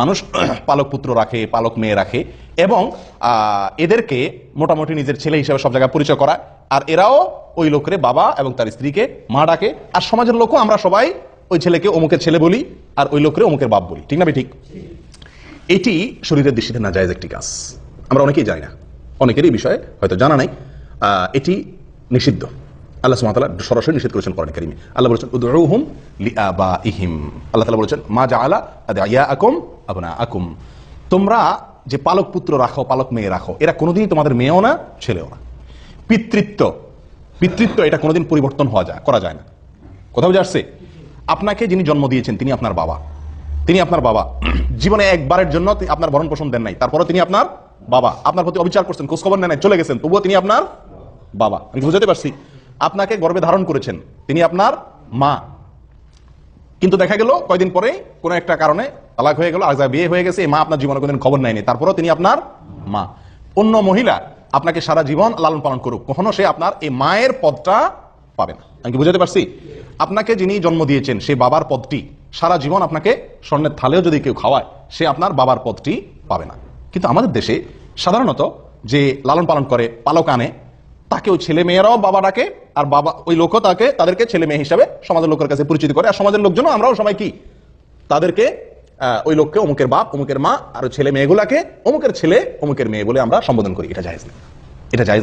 মানুষ পালক পুত্র রাখে, পালক মেয়ে রাখে এবং এদেরকে মোটামুটি নিজের ছেলে হিসেবে সব জায়গায় পরিচয় করা আর এরাও ওই লোকের বাবা এবং তার স্ত্রীকে মা ডাকে। আর সমাজের লোকও আমরা সবাই ওই ছেলেকে অমুকের ছেলে বলি আর ওই লোকের অমুকের বাপ বলি। ঠিক না ঠিক? এটি শরীরের দৃষ্টিতে না জায়েজ একটি কাজ। আমরা অনেকেই জানি না। অনেকেরই বিষয়ে হয়তো জানা নাই। এটি নিষিদ্ধ। আল্লাহ ওয়া সরাসরি নিষেধ করেছেন কোরআন কারিমে। আল্লাহ বলেছেন, উদউহুম লিআবাইহিম আল্লাহ তাআলা বলেছেন, মা জাআলা আদিয়াকুম আবনাআকুম। তোমরা যে পালক পুত্র রাখো, পালক মেয়ে রাখো, এরা কোনোদিনই তোমাদের মেয়েও না, ছেলেও না। পিতৃত্ব পিতৃত্ব এটা কোনোদিন পরিবর্তন হওয়া যায়, করা যায় না। কোথাও যাচ্ছে আপনাকে যিনি জন্ম দিয়েছেন, তিনি আপনার বাবা। তিনি আপনার বাবা। জীবনে একবারের জন্য আপনার ভরণ পোষণ দেন নাই। তারপরে তিনি আপনার বাবা। আপনার প্রতি অবিচার করছেন, খোঁজখবর নেন চলে গেছেন, তবুও তিনি আপনার বাবা। আমি বুঝাতে পারছি? আপনাকে গর্বে ধারণ করেছেন। তিনি আপনার মা। কিন্তু দেখা গেল, কয়দিন পরে কোনো একটা কারণে তালাক হয়ে গেল আজ বিয়ে হয়ে গেছে মা আপনার জীবনে কোনদিন খবর নেয়নি। তারপরেও তিনি আপনার মা। অন্য মহিলা আপনাকে সারা জীবন লালন পালন করুক, কখনো সে আপনার এই মায়ের পদটা পাবে না। আমি কি বুঝাতে পারছি? আপনাকে যিনি জন্ম দিয়েছেন সেই বাবার পদটি সারা জীবন আপনাকে স্বর্ণের থালেও যদি কেউ খাওয়ায়, সে আপনার বাবার পদটি পাবে না। কিন্তু আমাদের দেশে সাধারণত যে লালন পালন করে, পালক আনে তাকে ওই ছেলে মেয়েরাও বাবা ডাকে, আর বাবা, ওই লোকও তাকে, তাদেরকে ছেলে মেয়ে হিসাবে সমাজের লোকের কাছে পরিচিত করে। আর সমাজের লোকজন আমরাও সবাই কি? তাদেরকে ওই লোককে, অমুকের বাপ, অমুকের মা, আর ছেলে মেয়েগুলাকে, অমুকের ছেলে, অমুকের মেয়ে বলে আমরা সম্বোধন করি। এটা জাহেজ না এটা জায়েজ